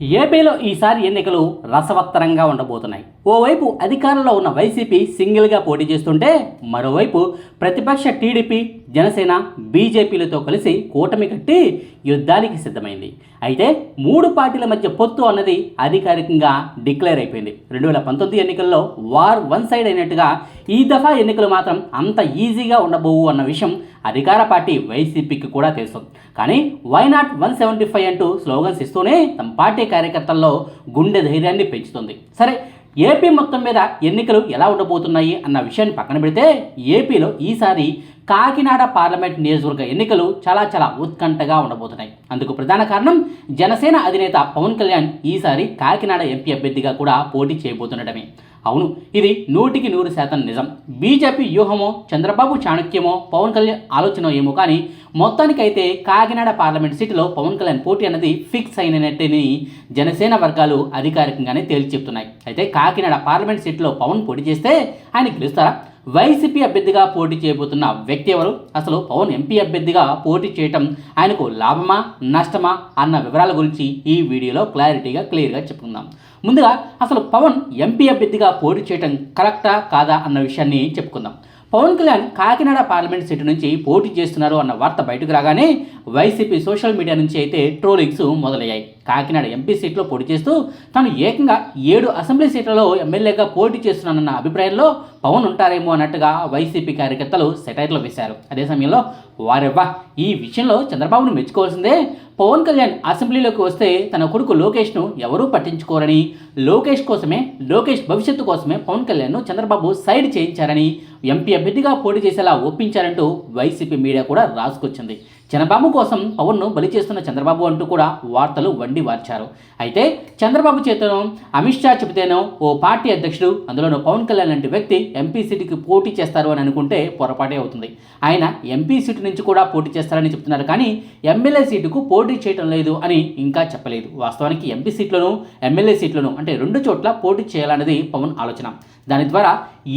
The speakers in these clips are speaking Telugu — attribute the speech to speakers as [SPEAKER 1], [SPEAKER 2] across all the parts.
[SPEAKER 1] ఏపీలో ఈసారి ఎన్నికలు రసవత్తరంగా ఉండబోతున్నాయి. ఓవైపు అధికారంలో ఉన్న వైసీపీ సింగిల్గా పోటీ చేస్తుంటే మరోవైపు ప్రతిపక్ష టీడీపీ జనసేన బీజేపీలతో కలిసి కూటమి కట్టి యుద్ధానికి సిద్ధమైంది. అయితే మూడు పార్టీల మధ్య పొత్తు అన్నది అధికారికంగా డిక్లేర్ అయిపోయింది. రెండు వేల పంతొమ్మిది ఎన్నికల్లో వార్ వన్ సైడ్ అయినట్టుగా ఈ దఫా ఎన్నికలు మాత్రం అంత ఈజీగా ఉండబోవు అన్న విషయం అధికార పార్టీ వైసీపీకి కూడా తెలుసు. కానీ why not one seventy five అంటూ స్లోగన్స్ ఇస్తూనే తమ పార్టీ కార్యకర్తల్లో గుండె ధైర్యాన్ని పెంచుతుంది. సరే ఏపీ మొత్తం మీద ఎన్నికలు ఎలా ఉండబోతున్నాయి అన్న విషయాన్ని పక్కన పెడితే ఏపీలో ఈసారి కాకినాడ పార్లమెంట్ నియోజకవర్గ ఎన్నికలు చాలా చాలా ఉత్కంఠగా ఉండబోతున్నాయి. అందుకు ప్రధాన కారణం జనసేన అధినేత పవన్ కళ్యాణ్ ఈసారి కాకినాడ ఎంపీ అభ్యర్థిగా కూడా పోటీ చేయబోతుండటమే. అవును ఇది నూటికి నూరు శాతం నిజం. బీజేపీ వ్యూహమో చంద్రబాబు చాణక్యమో పవన్ కళ్యాణ్ ఆలోచన ఏమో కానీ మొత్తానికైతే కాకినాడ పార్లమెంట్ సీటులో పవన్ కళ్యాణ్ పోటీ అన్నది ఫిక్స్ అయినట్టని జనసేన వర్గాలు అధికారికంగానే తేల్చి చెప్తున్నాయి. అయితే కాకినాడ పార్లమెంట్ సీట్లో పవన్ పోటీ చేస్తే ఆయన గెలుస్తారా? వైసీపీ అభ్యర్థిగా పోటీ చేయబోతున్న వ్యక్తి ఎవరు? అసలు పవన్ ఎంపీ అభ్యర్థిగా పోటీ చేయటం ఆయనకు లాభమా నష్టమా అన్న వివరాల గురించి ఈ వీడియోలో క్లారిటీగా క్లియర్గా చెప్పుకుందాం. ముందుగా అసలు పవన్ ఎంపీ అభ్యర్థిగా పోటీ చేయటం కరెక్టా కాదా అన్న విషయాన్ని చెప్పుకుందాం. పవన్ కళ్యాణ్ కాకినాడ పార్లమెంట్ సీటు నుంచి పోటీ చేస్తున్నారు అన్న వార్త బయటకు రాగానే వైసీపీ సోషల్ మీడియా నుంచి అయితే ట్రోలింగ్స్ మొదలయ్యాయి. కాకినాడ ఎంపీ సీట్లో పోటీ చేస్తూ తాను ఏకంగా ఏడు అసెంబ్లీ సీట్లలో ఎమ్మెల్యేగా పోటీ చేస్తున్నానన్న అభిప్రాయంలో పవన్ ఉంటారేమో అన్నట్టుగా వైసీపీ కార్యకర్తలు సెటైర్లో వేశారు. అదే సమయంలో వారెవ్వా ఈ విషయంలో చంద్రబాబును మెచ్చుకోవాల్సిందే. పవన్ కళ్యాణ్ అసెంబ్లీలోకి వస్తే తన కొడుకు లోకేష్ను ఎవరూ పట్టించుకోరని లోకేష్ కోసమే లోకేష్ భవిష్యత్తు కోసమే పవన్ కళ్యాణ్ను చంద్రబాబు సైడ్ చేయించారని ఎంపీ అభ్యర్థిగా పోటీ చేసేలా ఒప్పించారంటూ వైసీపీ మీడియా కూడా రాసుకొచ్చింది. చంద్రబాబు కోసం పవన్ను బలి చేస్తున్న చంద్రబాబు అంటూ కూడా వార్తలు వండి వార్చారు. అయితే చంద్రబాబు చేతను అమిత్ షా చెబితేనో ఓ పార్టీ అధ్యక్షుడు అందులోనూ పవన్ కళ్యాణ్ లాంటి వ్యక్తి ఎంపీ సీటుకి పోటీ చేస్తారు అని అనుకుంటే పొరపాటే అవుతుంది. ఆయన ఎంపీ సీటు నుంచి కూడా పోటీ చేస్తారని చెప్తున్నారు కానీ ఎమ్మెల్యే సీటుకు పోటీ చేయటం లేదు అని ఇంకా చెప్పలేదు. వాస్తవానికి ఎంపీ సీట్లను ఎమ్మెల్యే సీట్లను అంటే రెండు చోట్ల పోటీ చేయాలన్నది పవన్ ఆలోచన. దాని ద్వారా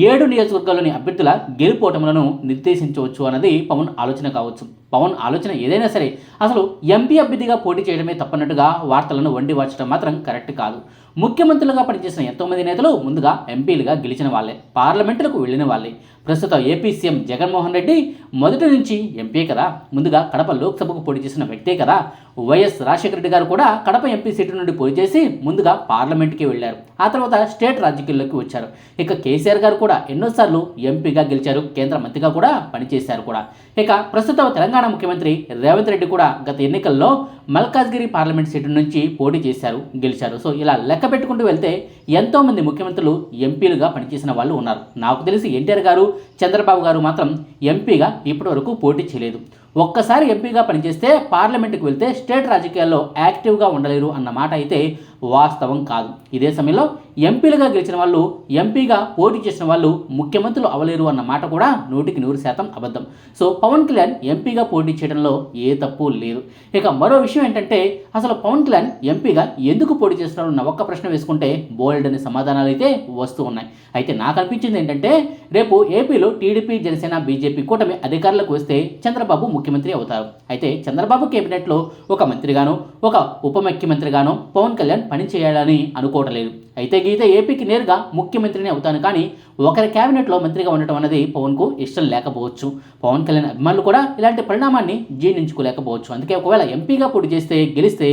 [SPEAKER 1] ఏడు నియోజకవర్గాల్లోని అభ్యర్థుల గెలుపోటములను నిర్దేశించవచ్చు అన్నది పవన్ ఆలోచన కావచ్చు. పవన్ ఆలోచన ఏదైనా సరే. అసలు ఎంపీ అభ్యర్థిగా పోటీ చేయడమే తప్పనట్టుగా వార్తలను వండి వాచడం మాత్రం కరెక్ట్ కాదు. ముఖ్యమంత్రులుగా పనిచేసిన ఎంతోమంది నేతలు ముందుగా ఎంపీలుగా గెలిచిన వాళ్ళే. పార్లమెంటులకు వెళ్ళిన వాళ్ళే. ప్రస్తుత ఏపీ సీఎం జగన్మోహన్ రెడ్డి మొదటి నుంచి ఎంపీ కదా. ముందుగా కడప లోక్సభకు పోటీ చేసిన వ్యక్తే కదా. వైఎస్ రాజశేఖర రెడ్డి గారు కూడా కడప ఎంపీ సీటు నుండి పోటీ చేసి ముందుగా పార్లమెంట్కి వెళ్ళారు. ఆ తర్వాత స్టేట్ రాజకీయాల్లోకి వచ్చారు. ఇక కేసీఆర్ గారు కూడా ఎన్నోసార్లు ఎంపీగా గెలిచారు. కేంద్ర మంత్రిగా కూడా పనిచేశారు కూడా. ఇక ప్రస్తుతం తెలంగాణ ముఖ్యమంత్రి రేవంత్ రెడ్డి కూడా గత ఎన్నికల్లో మల్కాజ్గిరి పార్లమెంట్ సీటు నుంచి పోటీ చేశారు గెలిచారు. సో ఇలా లెక్క పెట్టుకుంటూ వెళ్తే ఎంతోమంది ముఖ్యమంత్రులు ఎంపీలుగా పనిచేసిన వాళ్ళు ఉన్నారు. నాకు తెలిసి ఎన్టీఆర్ గారు చంద్రబాబు గారు మాత్రం ఎంపీగా ఇప్పటివరకు పోటీ చేయలేదు. ఒక్కసారి ఎంపీగా పనిచేస్తే పార్లమెంటుకు వెళ్తే స్టేట్ రాజకీయాల్లో యాక్టివ్గా ఉండలేరు అన్న మాట అయితే వాస్తవం కాదు. ఇదే సమయంలో ఎంపీలుగా గెలిచిన వాళ్ళు ఎంపీగా పోటీ చేసిన వాళ్ళు ముఖ్యమంత్రులు అవలేరు అన్న మాట కూడా నూటికి నూరు శాతం అబద్ధం. సో పవన్ కళ్యాణ్ ఎంపీగా పోటీ చేయడంలో ఏ తప్పు లేదు. ఇక మరో విషయం ఏంటంటే అసలు పవన్ కళ్యాణ్ ఎంపీగా ఎందుకు పోటీ చేస్తున్నారు అన్న ఒక్క ప్రశ్న వేసుకుంటే బోల్డ్ అనే సమాధానాలు అయితే వస్తూ ఉన్నాయి. అయితే నాకు అనిపించింది ఏంటంటే రేపు ఏపీలో టీడీపీ జనసేన బీజేపీ కూటమి అధికారులకు వస్తే చంద్రబాబు ముఖ్యమంత్రి అవుతారు. అయితే చంద్రబాబు కేబినెట్లో ఒక మంత్రిగాను ఒక ఉప ముఖ్యమంత్రిగాను పవన్ కళ్యాణ్ పని చేయాలని అనుకోవటం లేదు. అయితే గీత ఏపీకి నేరుగా ముఖ్యమంత్రిని అవుతాను కానీ ఒకరి కేబినెట్లో మంత్రిగా ఉండటం అనేది పవన్కు ఇష్టం లేకపోవచ్చు. పవన్ కళ్యాణ్ అభిమానులు కూడా ఇలాంటి పరిణామాన్ని జీర్ణించుకోలేకపోవచ్చు. అందుకే ఒకవేళ ఎంపీగా పోటీ చేస్తే గెలిస్తే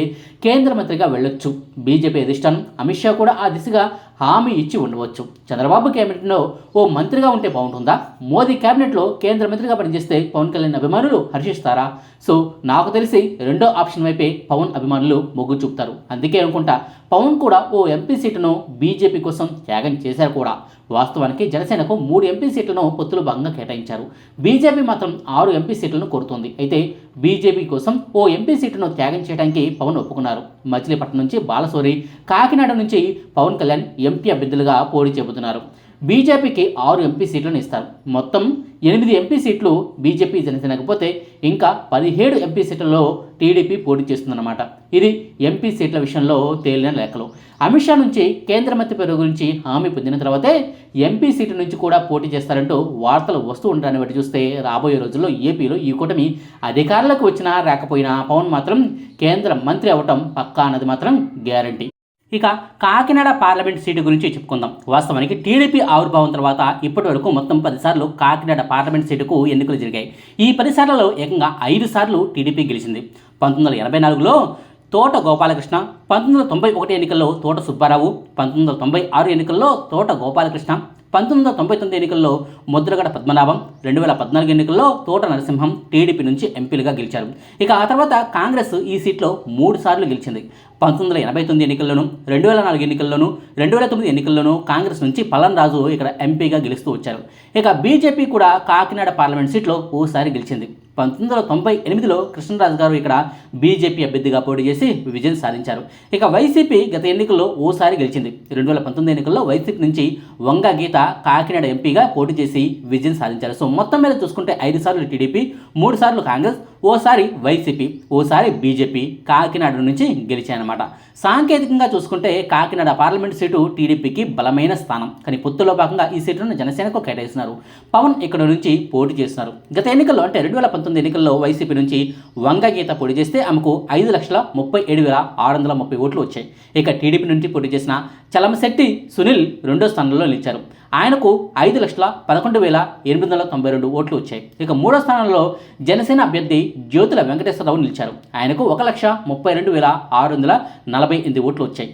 [SPEAKER 1] కేంద్ర మంత్రిగా వెళ్ళొచ్చు. బీజేపీ అధిష్టానం అమిత్ షా కూడా ఆ దిశగా హామీ ఇచ్చి ఉండవచ్చు. చంద్రబాబు కేబినెట్లో ఓ మంత్రిగా ఉంటే బాగుంటుందా? మోదీ కేబినెట్లో కేంద్ర మంత్రిగా పనిచేస్తే పవన్ కళ్యాణ్ అభిమానులు హర్షిస్తారా? సో నాకు తెలిసి రెండో ఆప్షన్ వైపే పవన్ అభిమానులు మొగ్గు చూపుతారు. అందుకే అనుకుంటా పవన్ కూడా ఓ ఎంపీ సీటును బీజేపీ కోసం త్యాగం చేశారు కూడా. వాస్తవానికి జనసేనకు మూడు ఎంపీ సీట్లను పొత్తులు భాగంగా కేటాయించారు. బీజేపీ మాత్రం ఆరు ఎంపీ సీట్లను కోరుతోంది. అయితే బీజేపీ కోసం ఓ ఎంపీ సీటును త్యాగం చేయడానికి పవన్ ఒప్పుకున్నారు. మచిలీపట్నం నుంచి బాలసోరి కాకినాడ నుంచి పవన్ కళ్యాణ్ ఎంపీ అభ్యర్థులుగా పోటీ చెబుతున్నారు బీజేపీకి ఆరు ఎంపీ సీట్లను ఇస్తారు. మొత్తం ఎనిమిది ఎంపీ సీట్లు బీజేపీ జనసేనకపోతే ఇంకా పదిహేడు ఎంపీ సీట్లలో టీడీపీ పోటీ చేస్తుందన్నమాట. ఇది ఎంపీ సీట్ల విషయంలో తేలిన లేఖలు అమిత్ షా నుంచి కేంద్ర మంత్రి పేరు గురించి హామీ పొందిన తర్వాతే ఎంపీ సీటు నుంచి కూడా పోటీ చేస్తారంటూ వార్తలు వస్తూ ఉంటారని బట్టి చూస్తే రాబోయే రోజుల్లో ఏపీలో ఈ కూటమి అధికారులకు వచ్చినా రాకపోయినా పవన్ మాత్రం కేంద్ర మంత్రి అవ్వటం పక్కా అన్నది మాత్రం గ్యారంటీ. ఇక కాకినాడ పార్లమెంట్ సీటు గురించి చెప్పుకుందాం. వాస్తవానికి టీడీపీ ఆవిర్భావం తర్వాత ఇప్పటి వరకు మొత్తం పదిసార్లు కాకినాడ పార్లమెంట్ సీటుకు ఎన్నికలు జరిగాయి. ఈ పదిసార్లలో ఏకంగా ఐదు సార్లు టీడీపీ గెలిచింది. పంతొమ్మిది వందల ఎనభై నాలుగులో తోట గోపాలకృష్ణ పంతొమ్మిది వందల తొంభై ఒకటి ఎన్నికల్లో తోట సుబ్బారావు పంతొమ్మిది వందల తొంభై ఆరు ఎన్నికల్లో తోట గోపాలకృష్ణ పంతొమ్మిది వందల తొంభై తొమ్మిది ఎన్నికల్లో ముద్రగడ పద్మనాభం రెండు వేల పద్నాలుగు ఎన్నికల్లో తోట నరసింహం టీడీపీ నుంచి ఎంపీలుగా గెలిచారు. ఇక ఆ తర్వాత కాంగ్రెస్ ఈ సీట్లో మూడు సార్లు గెలిచింది. పంతొమ్మిది వందల ఎనభై తొమ్మిది ఎన్నికల్లోనూ రెండు వేల నాలుగు ఎన్నికల్లోనూ రెండు వేల తొమ్మిది ఎన్నికల్లోనూ కాంగ్రెస్ నుంచి పలన్ రాజు ఇక్కడ ఎంపీగా గెలుస్తూ వచ్చారు. ఇక బీజేపీ కూడా కాకినాడ పార్లమెంట్ సీట్లో ఓసారి గెలిచింది. పంతొమ్మిది వందల తొంభై ఎనిమిదిలో కృష్ణరాజు గారు ఇక్కడ బీజేపీ అభ్యర్థిగా పోటీ చేసి విజయం సాధించారు. ఇక వైసీపీ గత ఎన్నికల్లో ఓసారి గెలిచింది. రెండు వేల పంతొమ్మిది ఎన్నికల్లో వైసీపీ నుంచి వంగ గీత కాకినాడ ఎంపీగా పోటీ చేసి విజయం సాధించారు. సో మొత్తం మీద చూసుకుంటే ఐదు సార్లు టీడీపీ మూడు సార్లు కాంగ్రెస్ ఓసారి వైసీపీ ఓసారి బీజేపీ కాకినాడ నుంచి గెలిచాయన్నమాట. సాంకేతికంగా చూసుకుంటే కాకినాడ పార్లమెంట్ సీటు టీడీపీకి బలమైన స్థానం. కానీ పొత్తులో భాగంగా ఈ సీటును జనసేనకు కేటాయిస్తున్నారు. పవన్ ఇక్కడ నుంచి పోటీ చేస్తున్నారు. గత ఎన్నికల్లో అంటే రెండు వేల పంతొమ్మిది ఎన్నికల్లో వైసీపీ నుంచి వంగ గీత పోటీ చేస్తే ఆమెకు ఐదు లక్షల ముప్పై ఏడు వేల ఆరు వందల ముప్పై ఓట్లు వచ్చాయి. ఇక టీడీపీ నుంచి పోటీ చేసిన చలమశెట్టి సునీల్ రెండో స్థానంలో నిలిచారు. ఆయనకు ఐదు లక్షల పదకొండు వేల ఎనిమిది వందల తొంభై రెండు ఓట్లు వచ్చాయి. ఇక మూడో స్థానంలో జనసేన అభ్యర్థి జ్యోతుల వెంకటేశ్వరరావు నిలిచారు. ఆయనకు ఒక లక్ష ముప్పై రెండు వేల ఆరు వందల నలభై ఎనిమిది ఓట్లు వచ్చాయి.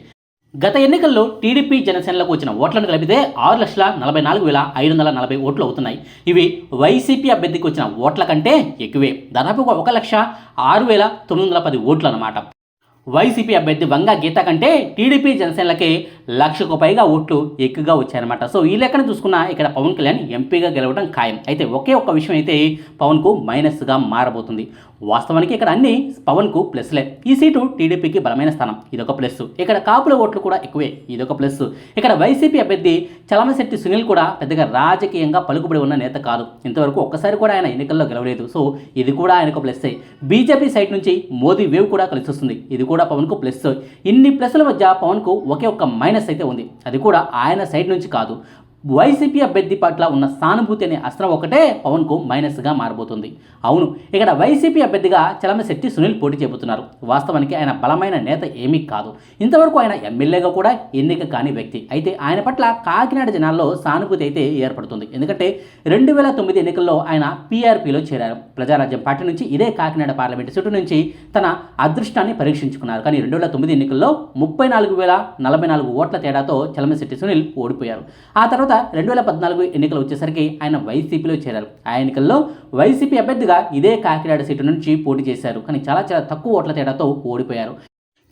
[SPEAKER 1] గత ఎన్నికల్లో టీడీపీ జనసేనలకు వచ్చిన ఓట్లను కలిపితే ఆరు లక్షల నలభై నాలుగు వేల ఐదు వందల నలభై ఓట్లు అవుతున్నాయి. ఇవి వైసీపీ అభ్యర్థికి వచ్చిన ఓట్ల కంటే ఎక్కువే. దాదాపుగా ఒక లక్ష ఆరు వేల తొమ్మిది వందల పది ఓట్లు అన్నమాట వైసీపీ అభ్యర్థి వంగ గీత కంటే టీడీపీ జనసేనలకే లక్షకు పైగా ఓట్లు ఎక్కువగా వచ్చాయన్నమాట. సో ఈ లెక్కన చూసుకున్న ఇక్కడ పవన్ కళ్యాణ్ ఎంపీగా గెలవడం ఖాయం. అయితే ఒకే ఒక్క విషయం అయితే పవన్కు మైనస్గా మారబోతుంది. వాస్తవానికి ఇక్కడ అన్ని పవన్కు ప్లస్లే. ఈ సీటు టీడీపీకి బలమైన స్థానం. ఇదొక ప్లస్. ఇక్కడ కాపుల ఓట్లు కూడా ఎక్కువే. ఇదొక ప్లస్. ఇక్కడ వైసీపీ అభ్యర్థి చలమశెట్టి సునీల్ కూడా పెద్దగా రాజకీయంగా పలుకుబడి ఉన్న నేత కాదు. ఇంతవరకు ఒక్కసారి కూడా ఆయన ఎన్నికల్లో గెలవలేదు. సో ఇది కూడా ఆయనకు ప్లస్సే. బీజేపీ సైడ్ నుంచి మోదీ వేవ్ కూడా కలిసి వస్తుంది ఇది కూడా పవన్కు ప్లస్. ఇన్ని ప్లస్ల మధ్య పవన్కు ఒకే ఒక్క మైనస్ అయితే ఉంది. అది కూడా ఆయన సైడ్ నుంచి కాదు. వైసీపీ అభ్యర్థి పట్ల ఉన్న సానుభూతి అనే అస్త్రం ఒకటే పవన్కు మైనస్గా మారబోతుంది. అవును ఇక్కడ వైసీపీ అభ్యర్థిగా చలమశెట్టి సునీల్ పోటీ చేయబోతున్నారు వాస్తవానికి ఆయన బలమైన నేత ఏమీ కాదు. ఇంతవరకు ఆయన ఎమ్మెల్యేగా కూడా ఎన్నిక కాని వ్యక్తి. అయితే ఆయన పట్ల కాకినాడ జనాల్లో సానుభూతి అయితే ఏర్పడుతుంది. ఎందుకంటే రెండు వేల తొమ్మిది ఎన్నికల్లో ఆయన పీఆర్పీలో చేరారు. ప్రజారాజ్యం పార్టీ నుంచి ఇదే కాకినాడ పార్లమెంటు చుట్టూ నుంచి తన అదృష్టాన్ని పరీక్షించుకున్నారు. కానీ రెండు వేల తొమ్మిది ఎన్నికల్లో ముప్పై నాలుగు వేల నలభై నాలుగు ఓట్ల తేడాతో చలమశెట్టి సునీల్ ఓడిపోయారు. ఆ తర్వాత రెండు వేల పద్నాలుగు ఎన్నికలు వచ్చేసరికి ఆయన వైసీపీలో చేరారు. ఆ ఎన్నికల్లో వైసీపీ అభ్యర్థిగా ఇదే కాకినాడ సీటు నుంచి పోటీ చేశారు. కానీ చాలా చాలా తక్కువ ఓట్ల తేడాతో ఓడిపోయారు.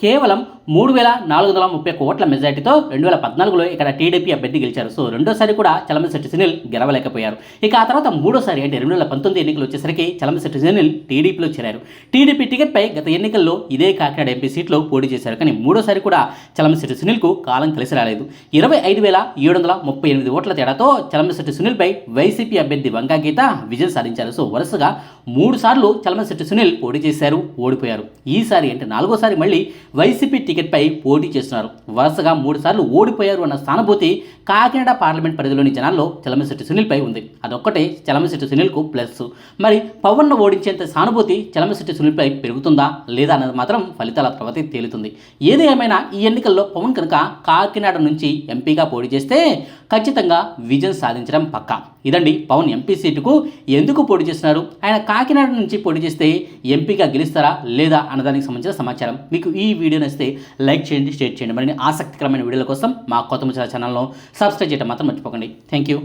[SPEAKER 1] కేవలం మూడు వేల నాలుగు వందల ముప్పై కోట్ల మెజార్టీతో రెండు వేల పద్నాలుగులో ఇక్కడ టీడీపీ అభ్యర్థి గెలిచారు. సో రెండోసారి కూడా చలమశెట్టి సునీల్ గెలవలేకపోయారు. ఇక ఆ తర్వాత మూడోసారి అంటే రెండు వేల పంతొమ్మిది ఎన్నికలు వచ్చేసరికి చలమశెట్టి సునీల్ టీడీపీలో చేరారు. టీడీపీ టికెట్పై గత ఎన్నికల్లో ఇదే కాకినాడ ఎంపీ సీట్లో పోటీ చేశారు. కానీ మూడోసారి కూడా చలమశెట్టి సునీల్కు కాలం కలిసి రాలేదు. ఇరవై ఐదు వేల ఏడు వందల ముప్పై ఎనిమిది ఓట్ల తేడాతో చలమశెట్టి సునీల్పై వైసీపీ అభ్యర్థి వంకా గీత విజయం సాధించారు. సో వరుసగా మూడు సార్లు చలమశెట్టి సునీల్ పోటీ చేశారు ఓడిపోయారు. ఈసారి అంటే నాలుగోసారి మళ్ళీ వైసీపీ టికెట్పై పోటీ చేస్తున్నారు. వరుసగా మూడుసార్లు ఓడిపోయారు అన్న సానుభూతి కాకినాడ పార్లమెంట్ పరిధిలోని జనాల్లో చలమశెట్టి సునీల్పై ఉంది. అదొక్కటే చలమశెట్టి సునీల్కు ప్లస్. మరి పవన్ను ఓడించేంత సానుభూతి చలమశెట్టి సునీల్పై పెరుగుతుందా లేదా అన్నది మాత్రం ఫలితాల తర్వాత తేలుతుంది. ఏది ఏమైనా ఈ ఎన్నికల్లో పవన్ కనుక కాకినాడ నుంచి ఎంపీగా పోటీ చేస్తే ఖచ్చితంగా విజయం సాధించడం పక్కా. ఇదండి పవన్ ఎంపీ సీటుకు ఎందుకు పోటీ చేస్తున్నారు? ఆయన కాకినాడ నుంచి పోటీ చేస్తే ఎంపీగా గెలుస్తారా లేదా అన్నదానికి సంబంధించిన సమాచారం. మీకు ఈ వీడియో నచ్చితే లైక్ చేయండి షేర్ చేయండి. మరిన్ని ఆసక్తికరమైన వీడియోల కోసం మా కొత్త ముచ్చల ఛానల్ను సబ్స్క్రైబ్ చేయడం మాత్రం మర్చిపోకండి. Thank you